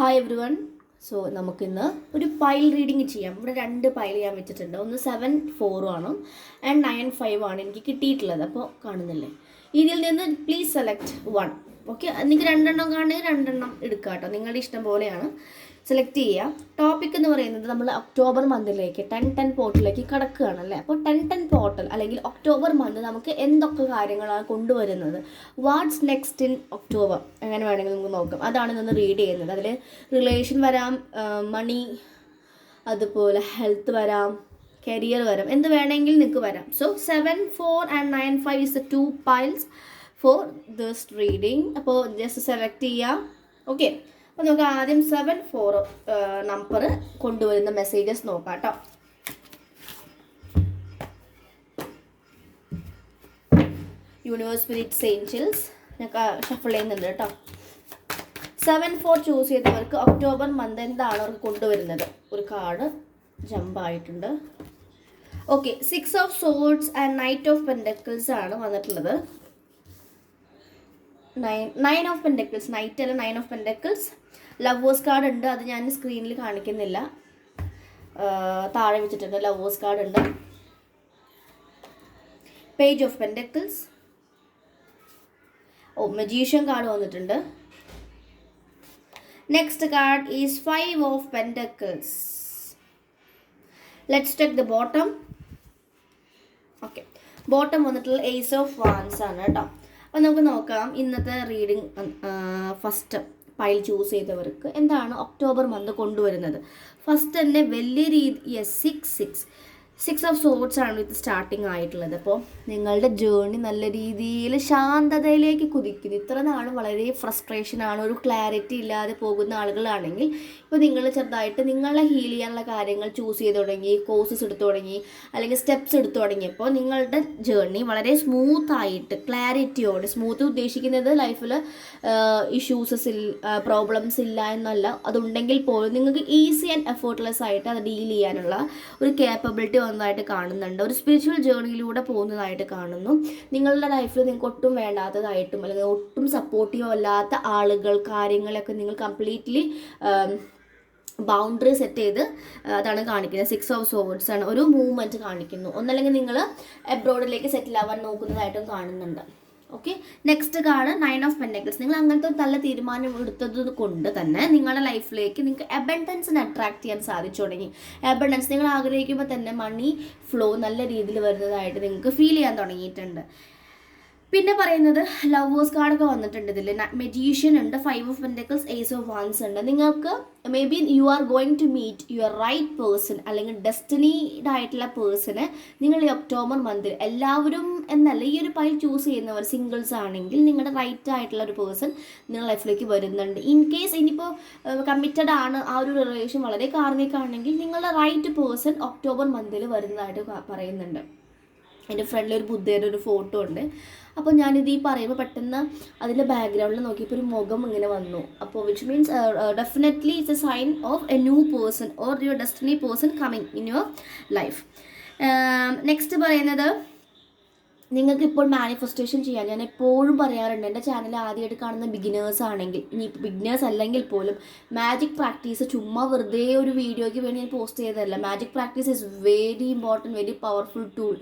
Hi every one so നമുക്കിന്ന് ഒരു pile reading ചെയ്യാം. ഇവിടെ രണ്ട് പൈൽ ഞാൻ വെച്ചിട്ടുണ്ട്. ഒന്ന് സെവൻ ഫോറും ആണ് ആൻഡ് നയൻ ഫൈവ് ആണ് എനിക്ക് കിട്ടിയിട്ടുള്ളത്. അപ്പോൾ കാണുന്നില്ലേ? ഇതിൽ നിന്ന് പ്ലീസ് സെലക്ട് വൺ ഓക്കെ നിങ്ങൾക്ക് രണ്ടെണ്ണം കാണുകയും രണ്ടെണ്ണം എടുക്കുക കേട്ടോ നിങ്ങളുടെ ഇഷ്ടം പോലെയാണ്. സെലക്ട് ചെയ്യുക. ടോപ്പിക് എന്ന് പറയുന്നത് നമ്മൾ ഒക്ടോബർ മന്തിലേക്ക് ടെൻ ടെൻ പോർട്ടലിലേക്ക് കടക്കുകയാണ് അല്ലേ? അപ്പോൾ ടെൻ ടെൻ പോർട്ടൽ അല്ലെങ്കിൽ ഒക്ടോബർ മന്ത് നമുക്ക് എന്തൊക്കെ കാര്യങ്ങളാണ് കൊണ്ടുവരുന്നത്? വാട്ട്സ് നെക്സ്റ്റ് ഇൻ ഒക്ടോബർ അങ്ങനെ വേണമെങ്കിൽ നമുക്ക് നോക്കാം. അതാണ് നിന്ന് റീഡ് ചെയ്യുന്നത്. അതിൽ റിലേഷൻ വരാം മണി അതുപോലെ ഹെൽത്ത് വരാം കരിയർ വരാം എന്ത് വേണമെങ്കിൽ നിങ്ങൾക്ക് വരാം. So seven four and nine five is two piles for this reading അപ്പോൾ ജസ്റ്റ് സെലക്ട് ചെയ്യാം ഓക്കെ അപ്പോൾ നമുക്ക് ആദ്യം സെവൻ ഫോർ നമ്പർ കൊണ്ടുവരുന്ന മെസ്സേജസ് നോക്കാം കേട്ടോ യൂണിവേഴ്സ് സ്പിരിറ്റ്സ് ഏഞ്ചൽസ് ഞാൻ ഷഫിൾ ചെയ്യുന്നുണ്ട് കേട്ടോ. സെവൻ ഫോർ ചൂസ് ചെയ്തവർക്ക് ഒക്ടോബർ മന്ത് എന്താണ് അവർക്ക് കൊണ്ടുവരുന്നത്? ഒരു card ജമ്പായിട്ടുണ്ട് okay six of swords and knight of pentacles ആണ് വന്നിട്ടുള്ളത്. Nine nine of pentacles knight അല്ല nine of pentacles lovers card ഉണ്ട്. അത് ഞാൻ സ്ക്രീനിൽ കാണിക്കുന്നില്ല. താഴെ വെച്ചിട്ടുണ്ട്. ലവേഴ്സ് കാർഡ് ഉണ്ട്. Page of pentacles oh magician card വന്നിട്ടുണ്ട്. Next card is five of pentacles let's take the bottom okay bottom വന്നിട്ടുള്ള ഏസ് ഓഫ് വാൻസ് ആണ് കേട്ടോ. അപ്പോൾ നമുക്ക് നോക്കാം ഇന്നത്തെ റീഡിംഗ് ഫസ്റ്റ് പൈൽ ചൂസ് ചെയ്തവർക്ക് എന്താണ് ഒക്ടോബർ മന്ത് കൊണ്ടുവരുന്നത്? ഫസ്റ്റ് തന്നെ വലിയ രീതി yes six six six of swords ആണ് ഇത് സ്റ്റാർട്ടിങ് ആയിട്ടുള്ളത്. അപ്പോൾ നിങ്ങളുടെ ജേർണി നല്ല രീതിയിൽ ശാന്തതയിലേക്ക് കുതിക്കുന്നു. ഇത്ര നാളും വളരെ ഫ്രസ്ട്രേഷൻ ആണ്. ഒരു ക്ലാരിറ്റി ഇല്ലാതെ പോകുന്ന ആളുകളാണെങ്കിൽ ഇപ്പോൾ നിങ്ങൾ ചെറുതായിട്ട് നിങ്ങളെ ഹീൽ ചെയ്യാനുള്ള കാര്യങ്ങൾ ചൂസ് ചെയ്ത് തുടങ്ങി കോഴ്സസ് എടുത്തു തുടങ്ങി അല്ലെങ്കിൽ സ്റ്റെപ്സ് എടുത്തു തുടങ്ങിയപ്പോൾ നിങ്ങളുടെ ജേർണി വളരെ സ്മൂത്ത് ആയിട്ട് ക്ലാരിറ്റിയോട് സ്മൂത്ത് ഉദ്ദേശിക്കുന്നത് ലൈഫിൽ ഇഷ്യൂസസ് ഇല്ല പ്രോബ്ലംസ് ഇല്ല എന്നല്ല. അതുണ്ടെങ്കിൽ പോലും നിങ്ങൾക്ക് ഈസി ആൻഡ് എഫേർട്ട്ലെസ് ആയിട്ട് അത് ഡീൽ ചെയ്യാനുള്ള ഒരു കേപ്പബിലിറ്റി വന്നതായിട്ട് കാണുന്നുണ്ട്. ഒരു സ്പിരിച്വൽ ജേർണിയിലൂടെ പോകുന്നതായിട്ട് കാണുന്നു. നിങ്ങളുടെ ലൈഫിൽ നിങ്ങൾക്ക് ഒട്ടും വേണ്ടാത്തതായിട്ടും അല്ലെങ്കിൽ ഒട്ടും സപ്പോർട്ടീവ് അല്ലാത്ത ആളുകൾ കാര്യങ്ങളൊക്കെ നിങ്ങൾ കംപ്ലീറ്റ്ലി ബൗണ്ടറി സെറ്റ് ചെയ്ത് അതാണ് കാണിക്കുന്നത്. സിക്സ് ഓഫ് സോവേഡ്സ് ആണ്. ഒരു മൂവ്മെന്റ് കാണിക്കുന്നു. ഒന്നല്ലെങ്കിൽ നിങ്ങൾ എബ്രോഡിലേക്ക് സെറ്റിൽ ആവാൻ നോക്കുന്നതായിട്ടും കാണുന്നുണ്ട്. Okay next card nine of pentacles നിങ്ങൾ അങ്ങനത്തെ ഒരു നല്ല തീരുമാനം എടുത്തത് കൊണ്ട് തന്നെ നിങ്ങളുടെ ലൈഫിലേക്ക് നിങ്ങൾക്ക് അബണ്ടൻസിനെ അട്രാക്ട് ചെയ്യാൻ സാധിച്ചു തുടങ്ങി. അബണ്ടൻസ് നിങ്ങൾ ആഗ്രഹിക്കുമ്പോൾ തന്നെ മണി ഫ്ലോ നല്ല രീതിയിൽ വരുന്നതായിട്ട് നിങ്ങൾക്ക് ഫീൽ ചെയ്യാൻ തുടങ്ങിയിട്ടുണ്ട്. പിന്നെ പറയുന്നത് ലവേഴ്സ് കാർഡൊക്കെ വന്നിട്ടുണ്ട് ഇതിൽ മെജീഷ്യൻ ഉണ്ട് five of pentacles ace of wands ഉണ്ട്. നിങ്ങൾക്ക് maybe you are going to meet your right person അല്ലെങ്കിൽ ഡെസ്റ്റിനീഡ് ആയിട്ടുള്ള പേഴ്സണ് നിങ്ങൾ ഈ ഒക്ടോബർ മന്തിൽ എല്ലാവരും എന്നല്ല ഈ ഒരു പൈൽ ചൂസ് ചെയ്യുന്നവർ സിംഗിൾസ് ആണെങ്കിൽ നിങ്ങളുടെ റൈറ്റ് ആയിട്ടുള്ള ഒരു പേഴ്സൺ നിങ്ങളുടെ ലൈഫിലേക്ക് വരുന്നുണ്ട്. ഇൻ കേസ് ഇനിയിപ്പോൾ കമ്മിറ്റഡ് ആണ് ആ ഒരു റിലേഷൻ വളരെ കാർണിക്കാണെങ്കിൽ നിങ്ങളുടെ റൈറ്റ് പേഴ്സൺ ഒക്ടോബർ മന്തിൽ വരുന്നതായിട്ട് പറയുന്നുണ്ട്. എന്റെ ഫ്രണ്ടിൽ ഒരു ബുദ്ധയുടെ ഒരു ഫോട്ടോ ഉണ്ട്. അപ്പോൾ ഞാനിത് ഈ പറയുമ്പോൾ പെട്ടെന്ന് അതിന്റെ ബാക്ക്ഗ്രൗണ്ടിൽ നോക്കിയപ്പോൾ ഒരു മുഖം ഇങ്ങനെ വന്നു. അപ്പോൾ which means definitely it's a sign of a new person or your destiny person coming in your life next പറയുന്നത് നിങ്ങൾക്ക് ഇപ്പോൾ മാനിഫെസ്റ്റേഷൻ ചെയ്യാൻ ഞാൻ എപ്പോഴും പറയാറുണ്ട്. എന്റെ ചാനൽ ആദ്യമായിട്ട് കാണുന്ന ബിഗിനേഴ്സ് ആണെങ്കിൽ ഇനി ബിഗിനേഴ്സ് അല്ലെങ്കിൽ പോലും മാജിക് പ്രാക്ടീസ് ചുമ്മാ വെറുതെ ഒരു വീഡിയോയ്ക്ക് വേണ്ടി ഞാൻ പോസ്റ്റ് ചെയ്തതല്ല. Magic practice is very important very powerful tool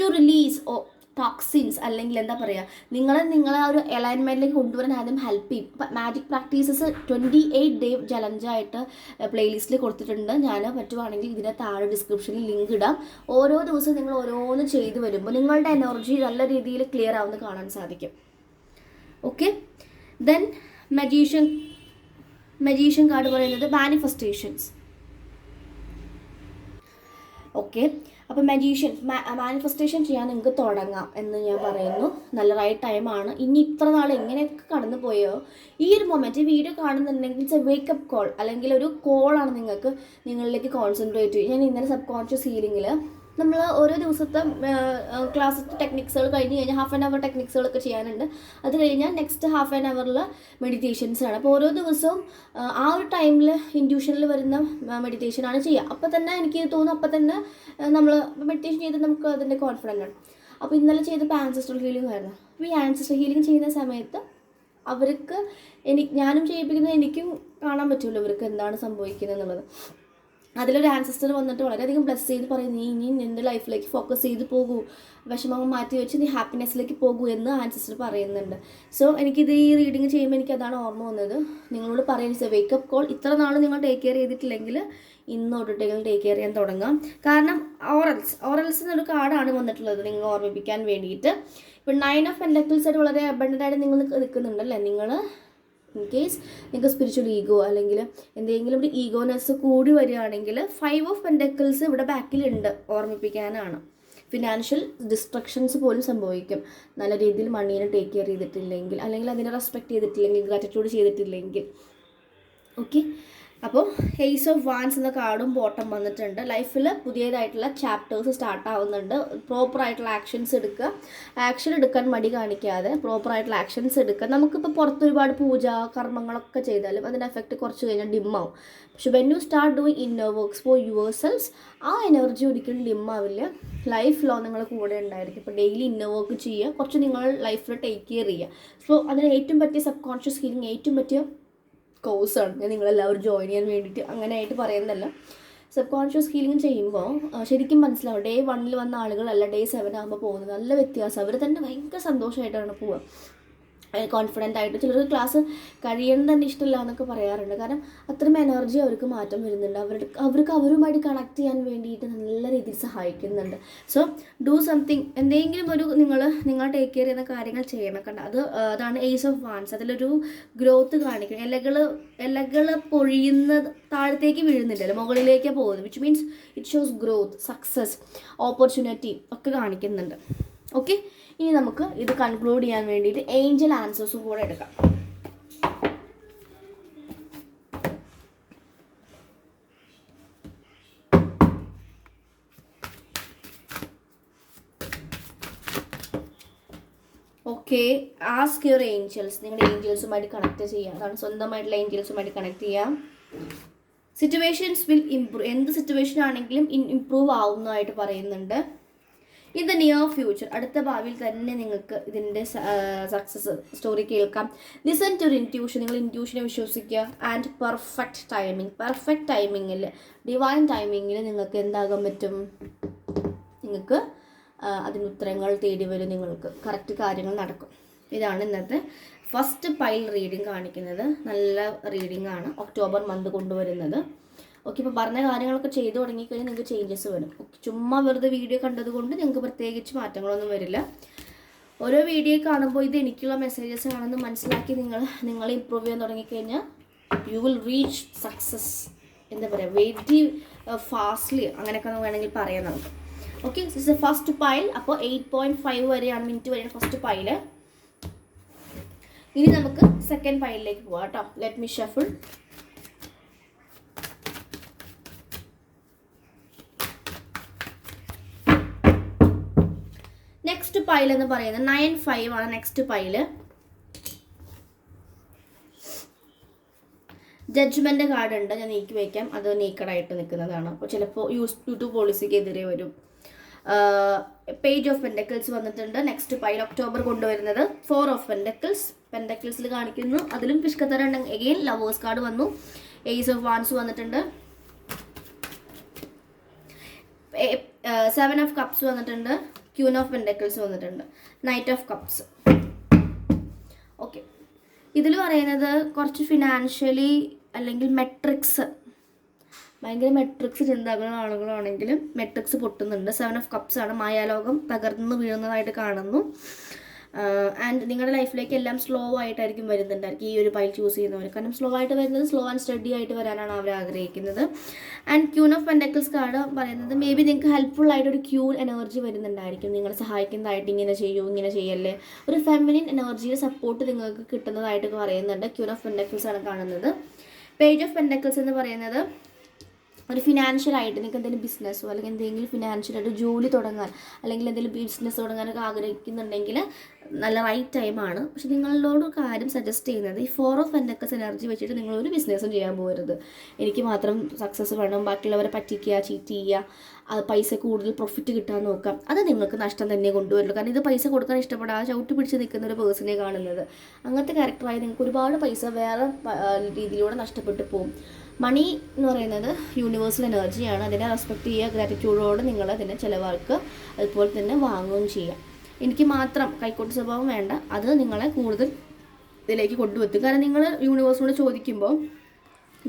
to release uh toxins അല്ലെങ്കിൽ എന്താ പറയുക നിങ്ങളെ നിങ്ങളെ ആ ഒരു അലൈൻമെന്റിലേക്ക് കൊണ്ടുവരാൻ ആദ്യം ഹെൽപ്പ് ചെയ്യും. Magic practices twenty eight day ചലഞ്ചായിട്ട് പ്ലേലിസ്റ്റിൽ കൊടുത്തിട്ടുണ്ട്. ഞാൻ പറ്റുവാണെങ്കിൽ ഇതിന്റെ താഴെ ഡിസ്ക്രിപ്ഷനിൽ ലിങ്ക് ഇടാം. ഓരോ ദിവസവും നിങ്ങൾ ഓരോന്ന് ചെയ്തു വരുമ്പോൾ നിങ്ങളുടെ എനർജി നല്ല രീതിയിൽ ക്ലിയർ ആവുന്നത് കാണാൻ സാധിക്കും. Okay then magician magician card പറയുന്നത് മാനിഫെസ്റ്റേഷൻസ് ഓക്കെ അപ്പോൾ മജീഷ്യൻ മാനിഫെസ്റ്റേഷൻ ചെയ്യാൻ നിങ്ങൾക്ക് തുടങ്ങാം എന്ന് ഞാൻ പറയുന്നു. നല്ല റൈറ്റ് ടൈമാണ് ഇനി ഇത്ര നാൾ എങ്ങനെയൊക്കെ കടന്നു പോയോ? ഈ ഒരു മൊമെന്റ് വീഡിയോ കാണുന്നുണ്ടെങ്കിൽ it's a wake up call അല്ലെങ്കിൽ ഒരു കോളാണ് നിങ്ങൾക്ക് നിങ്ങളിലേക്ക് കോൺസെൻട്രേറ്റ് ചെയ്യും ഞാൻ ഇന്നലെ സബ് കോൺഷ്യസ് ഹീലിങ്ങിൽ നമ്മൾ ഓരോ ദിവസത്തെ ക്ലാസ് ടെക്നിക്സുകൾ കഴിഞ്ഞ് കഴിഞ്ഞാൽ ഹാഫ് ആൻ അവർ ടെക്നിക്സുകളൊക്കെ ചെയ്യാനുണ്ട്. അത് കഴിഞ്ഞാൽ നെക്സ്റ്റ് ഹാഫ് ആൻ അവറിൽ മെഡിറ്റേഷൻസാണ് അപ്പോൾ ഓരോ ദിവസവും ആ ഒരു ടൈമിൽ ഇൻഡ്യൂഷനിൽ വരുന്ന മെഡിറ്റേഷനാണ് ചെയ്യുക അപ്പോൾ തന്നെ എനിക്ക് തോന്നുന്നു അപ്പോൾ തന്നെ നമ്മൾ മെഡിറ്റേഷൻ ചെയ്ത് നമുക്ക് അതിന്റെ കോൺഫിഡന്റ് ആണ്. അപ്പോൾ ഇന്നലെ ചെയ്തപ്പോൾ ആൻസസ്റ്റർ ഹീലിംഗ് ആയിരുന്നു. അപ്പോൾ ഈ ആൻസസ്റ്റർ ഹീലിംഗ് ചെയ്യുന്ന സമയത്ത് അവർക്ക് എനിക്ക് ഞാനും ചെയ്യിപ്പിക്കുന്ന എനിക്കും കാണാൻ പറ്റുമല്ലോ ഇവർക്ക് എന്താണ് സംഭവിക്കുന്നത് എന്നുള്ളത് അതിലൊരു ആൻസസ്റ്റർ വന്നിട്ട് വളരെയധികം ബ്ലസ് ചെയ്ത് പറയും നീ ഇനി നിന്റെ ലൈഫിലേക്ക് ഫോക്കസ് ചെയ്ത് പോകൂ. വിഷമം മാറ്റി വെച്ച് നീ ഹാപ്പിനെസ്സിലേക്ക് പോകൂ എന്ന് ആൻസസ്റ്റർ പറയുന്നുണ്ട്. സോ എനിക്കിത് ഈ റീഡിങ് ചെയ്യുമ്പോൾ എനിക്ക് അതാണ് ഓർമ്മ വന്നത്. നിങ്ങളോട് പറയുന്നത് വേക്കപ്പ് കോൾ ഇത്ര നാൾ നിങ്ങൾ ടേക്ക് കെയർ ചെയ്തിട്ടില്ലെങ്കിൽ ഇന്ന് തൊട്ടിട്ട് നിങ്ങൾ ടേക്ക് കെയർ ചെയ്യാൻ തുടങ്ങാം. കാരണം ഓറൽസ് ഓറൽസ് എന്നൊരു കാർഡാണ് വന്നിട്ടുള്ളത് നിങ്ങൾ ഓർമ്മിപ്പിക്കാൻ വേണ്ടിയിട്ട്. ഇപ്പം നയൻ ഓഫ് പെൻഡക്കിൾസ് ആയിട്ട് വളരെ അബണ്ടന്റ് ആയിട്ട് നിങ്ങൾ നിൽക്കുന്നുണ്ടല്ലേ നിങ്ങൾ ഇൻ കേസ് നിങ്ങൾക്ക് സ്പിരിച്വൽ ഈഗോ അല്ലെങ്കിൽ എന്തെങ്കിലും ഒരു ഈഗോനെസ് കൂടി വരികയാണെങ്കിൽ ഫൈവ് ഓഫ് പെൻഡക്കിൾസ് ഇവിടെ ബാക്കിലുണ്ട് ഓർമ്മിപ്പിക്കാനാണ്. ഫിനാൻഷ്യൽ ഡിസ്ട്രക്ഷൻസ് പോലും സംഭവിക്കും. നല്ല രീതിയിൽ മണീനെ ടേക്ക് കെയർ ചെയ്തിട്ടില്ലെങ്കിൽ അല്ലെങ്കിൽ അതിനെ റെസ്പെക്ട് ചെയ്തിട്ടില്ലെങ്കിൽ ഗ്രാറ്റിറ്റ്യൂഡ് ചെയ്തിട്ടില്ലെങ്കിൽ. ഓക്കെ അപ്പോൾ ഹെയ്സ് ഓഫ് വാൻസ് എന്ന കാർഡും ബോട്ടം വന്നിട്ടുണ്ട്. ലൈഫിൽ പുതിയതായിട്ടുള്ള ചാപ്റ്റേഴ്സ് സ്റ്റാർട്ട് ആവുന്നുണ്ട്. പ്രോപ്പറായിട്ടുള്ള ആക്ഷൻസ് എടുക്കുക. ആക്ഷൻ എടുക്കാൻ മടി കാണിക്കാതെ പ്രോപ്പറായിട്ടുള്ള ആക്ഷൻസ് എടുക്കുക. നമുക്കിപ്പോൾ പുറത്ത് ഒരുപാട് പൂജ കർമ്മങ്ങളൊക്കെ ചെയ്താലും അതിന്റെ എഫക്റ്റ് കുറച്ച് കഴിഞ്ഞാൽ ഡിമ്മാവും പക്ഷെ when you start doing inner works for your uh energy ഒരിക്കലും ഡിമ്മാവില്ല ലൈഫ് ലോ നിങ്ങൾ കൂടെ ഉണ്ടായിരിക്കും. ഇപ്പോൾ ഡെയിലി ഇന്നർ വർക്ക് ചെയ്യുക. കുറച്ച് നിങ്ങൾ ലൈഫിൽ ടേക്ക് കെയർ ചെയ്യുക. സോ അതിന് ഏറ്റവും പറ്റിയ സബ് കോൺഷ്യസ് ഹീലിംഗ് ഏറ്റവും പറ്റിയ കോഴ്സാണ് ഞാൻ നിങ്ങളെല്ലാവരും ജോയിൻ ചെയ്യാൻ വേണ്ടിയിട്ട് അങ്ങനെ ആയിട്ട് പറയുന്നതല്ല. സബ് കോൺഷ്യസ് ഹീലിംഗ് ചെയ്യുമ്പോൾ ശരിക്കും മനസ്സിലാവും. ഡേ വണ്ണിൽ വന്ന ആളുകളല്ല ഡേ സെവൻ ആകുമ്പോൾ പോകുന്നത്. നല്ല വ്യത്യാസം. അവർ തന്നെ ഭയങ്കര സന്തോഷമായിട്ടാണ് പോവുക. കോൺഫിഡന്റ് ആയിട്ട് ചിലർക്ക് ക്ലാസ് കഴിയണം തന്നെ ഇഷ്ടമില്ല എന്നൊക്കെ പറയാറുണ്ട്. കാരണം അത്രയും എനർജി അവർക്ക് മാറ്റം വരുന്നുണ്ട്. അവരുടെ അവർക്ക് അവരുമായിട്ട് കണക്ട് ചെയ്യാൻ വേണ്ടിയിട്ട് നല്ല രീതിയിൽ സഹായിക്കുന്നുണ്ട്. സോ ഡൂ സംതിങ് എന്തെങ്കിലും ഒരു നിങ്ങൾ നിങ്ങൾ ടേക്ക് കെയർ ചെയ്യുന്ന കാര്യങ്ങൾ ചെയ്യണം കണ്ട അത് അതാണ് ഏസ് ഓഫ് വാൻസ് അതിലൊരു ഗ്രോത്ത് കാണിക്കും. ഇലകൾ ഇലകൾ പൊഴിയുന്ന താഴത്തേക്ക് വീഴുന്നില്ലല്ലോ മുകളിലേക്കാണ് പോകുന്നത്. Which means it shows growth success opportunity ഒക്കെ കാണിക്കുന്നുണ്ട്. ഓക്കെ ഇനി നമുക്ക് ഇത് കൺക്ലൂഡ് ചെയ്യാൻ വേണ്ടിയിട്ട് ഏഞ്ചൽ ആൻസേഴ്സും കൂടെ എടുക്കാം. ഓക്കെ ആസ്ക് യുവർ ഏഞ്ചൽസ് നിങ്ങളുടെ ഏഞ്ചൽസുമായിട്ട് കണക്ട് ചെയ്യാം. അതാണ് സ്വന്തമായിട്ടുള്ള ഏഞ്ചൽസുമായിട്ട് കണക്ട് ചെയ്യാം. സിറ്റുവേഷൻസ് വിൽ ഇംപ്രൂവ് എന്ത് സിറ്റുവേഷൻ ആണെങ്കിലും ഇൻ ഇംപ്രൂവ് ആവുന്നതായിട്ട് പറയുന്നുണ്ട്. ഇൻ ദ നിയർ ഫ്യൂച്ചർ അടുത്ത ഭാവിയിൽ തന്നെ നിങ്ങൾക്ക് ഇതിന്റെ സക്സസ് സ്റ്റോറി കേൾക്കാം. ലിസൺ ടു ഇന്റ്യൂഷൻ നിങ്ങൾ ഇന്റ്യൂഷനെ വിശ്വസിക്കുക. ആൻഡ് പെർഫെക്റ്റ് ടൈമിംഗ് പെർഫെക്റ്റ് ടൈമിങ്ങിൽ ഡിവൈൻ ടൈമിങ്ങിൽ നിങ്ങൾക്ക് എന്താകാൻ പറ്റും? നിങ്ങൾക്ക് അതിന് ഉത്തരങ്ങൾ തേടി വരും നിങ്ങൾക്ക്. കറക്റ്റ് കാര്യങ്ങൾ നടക്കും. ഇതാണ് ഇന്നത്തെ ഫസ്റ്റ് പൈൽ റീഡിംഗ് കാണിക്കുന്നത്. നല്ല റീഡിംഗ് ആണ്. ഒക്ടോബർ മന്ത് കൊണ്ടുവരുന്നത് ഓക്കെ ഇപ്പോൾ പറഞ്ഞ കാര്യങ്ങളൊക്കെ ചെയ്തു തുടങ്ങിക്കഴിഞ്ഞാൽ നിങ്ങൾക്ക് ചേഞ്ചസ് വരും. ചുമ്മാ വെറുതെ വീഡിയോ കണ്ടതുകൊണ്ട് നിങ്ങൾക്ക് പ്രത്യേകിച്ച് മാറ്റങ്ങളൊന്നും വരില്ല. ഓരോ വീഡിയോ കാണുമ്പോൾ ഇത് എനിക്കുള്ള മെസ്സേജസ് ആണെന്ന് മനസ്സിലാക്കി നിങ്ങൾ നിങ്ങൾ ഇമ്പ്രൂവ് ചെയ്യാൻ തുടങ്ങിക്കഴിഞ്ഞാൽ യു വിൽ റീച്ച് സക്സസ് എന്താ പറയുക വെരി ഫാസ്റ്റ്ലി അങ്ങനെയൊക്കെ വേണമെങ്കിൽ പറയാം നമുക്ക്. Okay it's a first pile അപ്പോൾ എയ്റ്റ് പോയിന്റ് ഫൈവ് വരെയാണ് മിനിറ്റ് വരെയാണ് ഫസ്റ്റ് പൈൽ ഇനി നമുക്ക് സെക്കൻഡ് പൈലിലേക്ക് പോവാം കേട്ടോ. Let me shuffle next pile എന്ന് പറയുന്നത് നയൻ ഫൈവ് ആണ് നെക്സ്റ്റ് പൈൽ ജഡ്ജ്മെന്റ് കാർഡ് ഉണ്ട് ഞാൻ നീക്കി വയ്ക്കാം അത് നീക്കഡായിട്ട് നിൽക്കുന്നതാണ്. അപ്പോൾ ചിലപ്പോൾ യൂസ് യൂട്യൂബ് പോളിസിക്ക് എതിരെ വരും. പേജ് ഓഫ് പെൻഡക്കിൾസ് വന്നിട്ടുണ്ട്. നെക്സ്റ്റ് പൈൽ ഒക്ടോബർ കൊണ്ടുവരുന്നത്. ഫോർ ഓഫ് പെൻഡക്കിൾസ് പെൻഡക്കിൾസിൽ കാണിക്കുന്നു. അതിലും പിഷ്കത്തര എഗെയിൻ ലവേഴ്സ് കാർഡ് വന്നു. എയ്സ് ഓഫ് വാൻസ് വന്നിട്ടുണ്ട്. സെവൻ ഓഫ് കപ്സ് വന്നിട്ടുണ്ട്. ക്യൂൻ ഓഫ് പെൻഡക്കിൾസ് വന്നിട്ടുണ്ട്. നൈറ്റ് ഓഫ് കപ്സ് ഓക്കെ ഇതിൽ പറയുന്നത് കുറച്ച് ഫിനാൻഷ്യലി അല്ലെങ്കിൽ മെട്രിക്സ് ഭയങ്കര മെട്രിക്സ് ചിന്താകുന്ന ആളുകളാണെങ്കിലും മെട്രിക്സ് പൊട്ടുന്നുണ്ട്. സെവൻ ഓഫ് കപ്സ് ആണ്. മായാലോകം തകർന്നു വീഴുന്നതായിട്ട് കാണുന്നു. ആൻഡ് നിങ്ങളുടെ ലൈഫിലേക്ക് എല്ലാം സ്ലോ ആയിട്ടായിരിക്കും വരുന്നുണ്ടായിരിക്കും ഈ ഒരു പൈൽ ചൂസ് ചെയ്യുന്നവർ കാരണം സ്ലോ ആയിട്ട് വരുന്നത് സ്ലോ ആൻഡ് സ്റ്റഡി ആയിട്ട് വരാനാണ് അവർ ആഗ്രഹിക്കുന്നത്. And queen of pentacles card പറയുന്നത് മേ ബി നിങ്ങൾക്ക് ഹെൽപ്ഫുൾ ആയിട്ട് ഒരു ക്യൂൺ എനർജി വരുന്നുണ്ടായിരിക്കും. നിങ്ങളെ സഹായിക്കുന്നതായിട്ട് ഇങ്ങനെ ചെയ്യൂ ഇങ്ങനെ ചെയ്യല്ലേ. ഒരു ഫെമിനിൻ എനർജിയുടെ സപ്പോർട്ട് നിങ്ങൾക്ക് കിട്ടുന്നതായിട്ട് പറയുന്നുണ്ട് ക്യൂൺ ഓഫ് പെൻഡക്കിൾസ് ആണ് കാണുന്നത്. പേജ് ഓഫ് പെൻഡക്കിൾസ് എന്ന് പറയുന്നത് ഒരു ഫിനാൻഷ്യൽ ആയിട്ട് നിങ്ങൾക്ക് എന്തെങ്കിലും ബിസിനസ്സോ അല്ലെങ്കിൽ എന്തെങ്കിലും ഫിനാൻഷ്യൽ ആയിട്ട് ജോലി തുടങ്ങാൻ അല്ലെങ്കിൽ എന്തെങ്കിലും ബിസിനസ് തുടങ്ങാനൊക്കെ ആഗ്രഹിക്കുന്നുണ്ടെങ്കിൽ നല്ല റൈറ്റ് ടൈമാണ് പക്ഷെ നിങ്ങളോട് കാര്യം സജസ്റ്റ് ചെയ്യുന്നത് ഈ ഫോർ ഓഫ് എൻഡക്കസ് എനർജി വെച്ചിട്ട് നിങ്ങൾ ഒരു ബിസിനസ്സും ചെയ്യാൻ പോകരുത്. എനിക്ക് മാത്രം സക്സസ് വേണം ബാക്കിയുള്ളവരെ പറ്റിക്കുക ചീറ്റ് ചെയ്യുക അത് പൈസ കൂടുതൽ പ്രോഫിറ്റ് കിട്ടാൻ നോക്കാം അത് നിങ്ങൾക്ക് നഷ്ടം തന്നെ കൊണ്ടുവരുള്ളൂ കാരണം ഇത് പൈസ കൊടുക്കാൻ ഇഷ്ടപ്പെടാതെ ചവിട്ടി പിടിച്ച് നിൽക്കുന്ന ഒരു പേഴ്സണെ കാണുന്നത്. അങ്ങനത്തെ ക്യാരക്ടറായി നിങ്ങൾക്ക് ഒരുപാട് പൈസ വേറെ രീതിയിലൂടെ നഷ്ടപ്പെട്ടു പോകും. മണി എന്ന് പറയുന്നത് യൂണിവേഴ്സൽ എനർജിയാണ് അതിനെ റെസ്പെക്ട് ചെയ്യുക ഗ്രാറ്റിറ്റ്യൂഡോടെ നിങ്ങൾ അതിനെ ചിലവർക്ക് അതുപോലെ തന്നെ വാങ്ങുകയും ചെയ്യുക. എനിക്ക് മാത്രം കൈക്കോട്ട് സ്വഭാവം വേണ്ട. അത് നിങ്ങളെ കൂടുതൽ ഇതിലേക്ക് കൊണ്ടുവെത്തും. കാരണം നിങ്ങൾ യൂണിവേഴ്സിനോട് ചോദിക്കുമ്പോൾ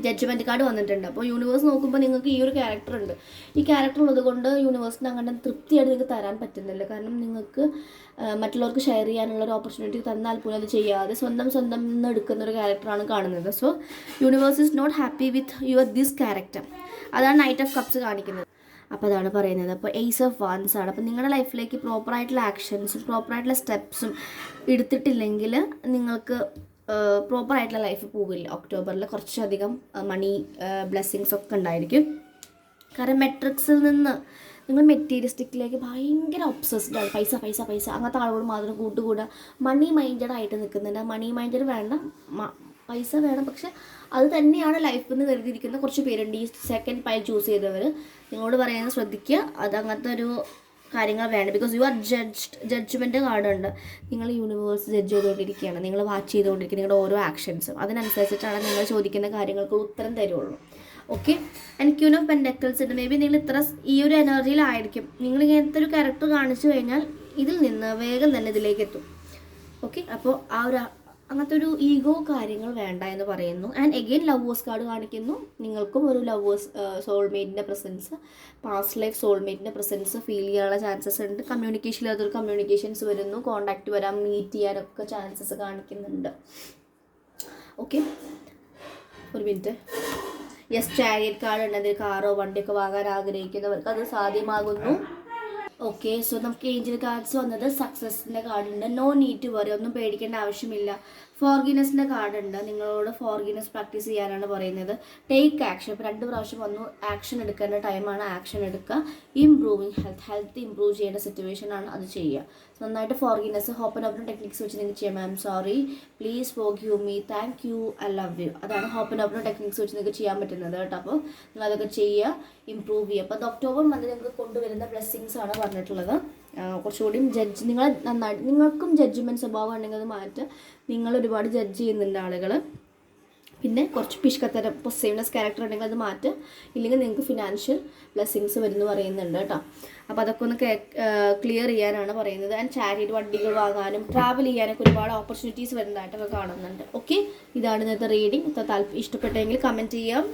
ജഡ്ജ്മെന്റ് കാർഡ് വന്നിട്ടുണ്ട്. അപ്പോൾ യൂണിവേഴ്സ് നോക്കുമ്പോൾ നിങ്ങൾക്ക് ഈ ഒരു ക്യാരക്ടർ ഉണ്ട്. ഈ ക്യാരക്ടർ ഉള്ളത് കൊണ്ട് യൂണിവേഴ്സിന് അങ്ങനെ തൃപ്തിയായിട്ട് നിങ്ങൾക്ക് തരാൻ പറ്റുന്നില്ല. കാരണം നിങ്ങൾക്ക് മറ്റുള്ളവർക്ക് ഷെയർ ചെയ്യാനുള്ള ഒരു ഓപ്പർച്യൂണിറ്റി തന്നാൽ പോലും അത് ചെയ്യാതെ സ്വന്തം സ്വന്തം നിന്ന് എടുക്കുന്ന ഒരു ക്യാരക്ടറാണ് കാണുന്നത്. So universe is not happy with your this character അതാണ് നൈറ്റ് ഓഫ് കപ്സ് കാണിക്കുന്നത്. അപ്പോൾ അതാണ് പറയുന്നത്. അപ്പോൾ എയ്സ് ഓഫ് വാൻസ് ആണ്. അപ്പോൾ നിങ്ങളുടെ ലൈഫിലേക്ക് പ്രോപ്പറായിട്ടുള്ള ആക്ഷൻസും പ്രോപ്പറായിട്ടുള്ള സ്റ്റെപ്സും എടുത്തിട്ടില്ലെങ്കിൽ നിങ്ങൾക്ക് പ്രോപ്പറായിട്ടുള്ള ലൈഫ് പോവില്ല. ഒക്ടോബറിൽ കുറച്ചധികം മണി ബ്ലെസ്സിങ്സ് ഒക്കെ ഉണ്ടായിരിക്കും. കാരണം മെട്രിക്സിൽ നിന്ന് നിങ്ങൾ മെറ്റീരിയലിസ്റ്റിക്കിലേക്ക് ഭയങ്കര ഒബ്സസ്ഡ് ആണ് പൈസ പൈസ പൈസ. അങ്ങനത്തെ ആളുകൾ മാത്രം കൂട്ടുകൂടുക മണി മൈൻഡഡ് ആയിട്ട് നിൽക്കുന്നുണ്ട്. മണി മൈൻഡഡ് വേണ്ട. പൈസ വേണം. പക്ഷെ അത് തന്നെയാണ് ലൈഫ് എന്ന് കരുതിയിരിക്കുന്ന കുറച്ച് പേരുണ്ട്. ഈ സെക്കൻഡ് പൈൽ ചൂസ് ചെയ്തവർ നിങ്ങളോട് പറയാൻ ശ്രദ്ധിക്കുക. അത് അങ്ങനത്തെ ഒരു കാര്യങ്ങൾ വേണം. Because you are judged judgement കാർഡുണ്ട് നിങ്ങൾ യൂണിവേഴ്സ് ജഡ്ജ് ചെയ്തുകൊണ്ടിരിക്കുകയാണ്. നിങ്ങൾ വാച്ച് ചെയ്തുകൊണ്ടിരിക്കുക. നിങ്ങളുടെ ഓരോ ആക്ഷൻസും അതിനനുസരിച്ചിട്ടാണ് നിങ്ങൾ ചോദിക്കുന്ന കാര്യങ്ങൾക്ക് ഉത്തരം തരുള്ളൂ. Okay and queen of pentacles maybe നിങ്ങൾ ഇത്ര ഈ ഒരു എനർജിയിലായിരിക്കും നിങ്ങൾ ഇങ്ങനത്തെ ഒരു ക്യാരക്ടർ കാണിച്ചു കഴിഞ്ഞാൽ ഇതിൽ നിന്ന് വേഗം തന്നെ ഇതിലേക്ക് എത്തും. ഓക്കെ അപ്പോൾ ആ ഒരു അങ്ങനത്തെ ഒരു ഈഗോ കാര്യങ്ങൾ വേണ്ട എന്ന് പറയുന്നു. ആൻഡ് എഗെയിൻ ലവേഴ്സ് കാർഡ് കാണിക്കുന്നു. നിങ്ങൾക്കും ഒരു ലവേഴ്സ് സോൾമേറ്റിന്റെ പ്രസൻസ് പാസ്റ്റ് ലൈഫ് സോൾമേറ്റിന്റെ പ്രസൻസ് ഫീൽ ചെയ്യാനുള്ള ചാൻസസ് ഉണ്ട്. കമ്മ്യൂണിക്കേഷനിൽ അതൊരു കമ്മ്യൂണിക്കേഷൻസ് വരുന്നു. കോണ്ടാക്ട് വരാം മീറ്റ് ചെയ്യാനൊക്കെ ചാൻസസ് കാണിക്കുന്നുണ്ട്. ഓക്കെ ഒരു മിനിറ്റ് യെസ് ചാരിയറ്റ് കാർഡ് ഉണ്ട്. അതിൽ കാറോ വണ്ടിയൊക്കെ വാങ്ങാൻ ആഗ്രഹിക്കുന്നവർക്ക് അത് സാധ്യമാകുന്നു. ഓക്കെ സോ നമുക്ക് ഏഞ്ചൽ കാർഡ്സ് വന്നത് സക്സസിന്റെ കാർഡുണ്ട് നോ നീഡ് ടു വറി ഒന്നും പേടിക്കേണ്ട ആവശ്യമില്ല. ഫോർഗിനസിന്റെ കാർഡുണ്ട് നിങ്ങളോട് ഫോർഗിനസ് പ്രാക്ടീസ് ചെയ്യാനാണ് പറയുന്നത്. ടേക്ക് ആക്ഷൻ ഇപ്പോൾ രണ്ട് പ്രാവശ്യം വന്നു. ആക്ഷൻ എടുക്കേണ്ട ടൈമാണ് ആക്ഷൻ എടുക്കുക. ഇംപ്രൂവിങ് ഹെൽത്ത് ഹെൽത്ത് ഇംപ്രൂവ് ചെയ്യേണ്ട സിറ്റുവേഷൻ ആണ് അത് ചെയ്യുക. നന്നായിട്ട് ഫോർഗിനസ് ഹോപ്പൻ ഓപ്പൺ ടെക്നിക്സ് വെച്ച് നിങ്ങൾക്ക് ചെയ്യാം ma'am sorry please forgive you me thank you I love you അതാണ് ഹോപ്പൻ ഓപ്പൺ ടെക്നിക്സ് വെച്ച് നിങ്ങൾക്ക് ചെയ്യാൻ പറ്റുന്നത് കേട്ടോ. അപ്പോൾ നിങ്ങൾ അതൊക്കെ ചെയ്യുക ഇമ്പ്രൂവ് ചെയ്യുക. അപ്പോൾ ഒക്ടോബർ മന്ത് നിങ്ങൾക്ക് കൊണ്ടുവരുന്ന ബ്ലെസ്സിങ്സ് ആണ് പറഞ്ഞിട്ടുള്ളത്. കുറച്ചുകൂടിയും ജഡ്ജ് നിങ്ങൾ നന്നായിട്ട് നിങ്ങൾക്കും ജഡ്ജ്മെന്റ് സ്വഭാവം ഉണ്ടെങ്കിൽ അത് മാറ്റുക നിങ്ങൾ ഒരുപാട് ജഡ്ജ് ചെയ്യുന്നുണ്ട് ആളുകൾ പിന്നെ കുറച്ച് പിഷ്കത്തരം പൊസീവ്നെസ് ക്യാരക്ടർ ഉണ്ടെങ്കിൽ അത് മാറ്റുക ഇല്ലെങ്കിൽ നിങ്ങൾക്ക് ഫിനാൻഷ്യൽ ബ്ലെസ്സിങ്സ് വരുന്നു പറയുന്നുണ്ട് കേട്ടോ. അപ്പോൾ അതൊക്കെ ഒന്ന് ക്ലിയർ ചെയ്യാനാണ് പറയുന്നത്. ആൻഡ് ചാരിറ്റ് വണ്ടികൾ വാങ്ങാനും ട്രാവൽ ചെയ്യാനൊക്കെ ഒരുപാട് ഓപ്പർച്യൂണിറ്റീസ് വരുന്നതായിട്ടൊക്കെ കാണുന്നുണ്ട്. ഓക്കെ ഇതാണ് ഇന്നത്തെ റീഡിങ് താല്പര്യം ഇഷ്ടപ്പെട്ടെങ്കിൽ കമന്റ് ചെയ്യാം.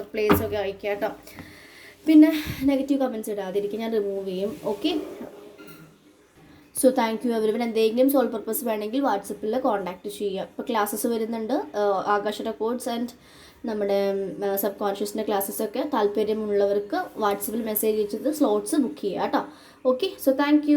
റിപ്ലേസ് ഒക്കെ അയക്കാം കേട്ടോ. പിന്നെ നെഗറ്റീവ് കമന്റ്സ് ഇടാതിരിക്കും ഞാൻ റിമൂവ് ചെയ്യും. Okay so thank you every എന്തെങ്കിലും സോൾ പർപ്പസ് വേണമെങ്കിൽ വാട്സപ്പിൽ കോൺടാക്ട് ചെയ്യുക. ഇപ്പോൾ ക്ലാസ്സസ് വരുന്നുണ്ട്. ആകാശ റെക്കോർഡ്സ് ആൻഡ് നമ്മുടെ സബ് കോൺഷ്യസിന്റെ ക്ലാസ്സസൊക്കെ താല്പര്യമുള്ളവർക്ക് വാട്സപ്പിൽ മെസ്സേജ് അയച്ചത് സ്ലോട്ട്സ് ബുക്ക് ചെയ്യുക കേട്ടോ. Okay so thank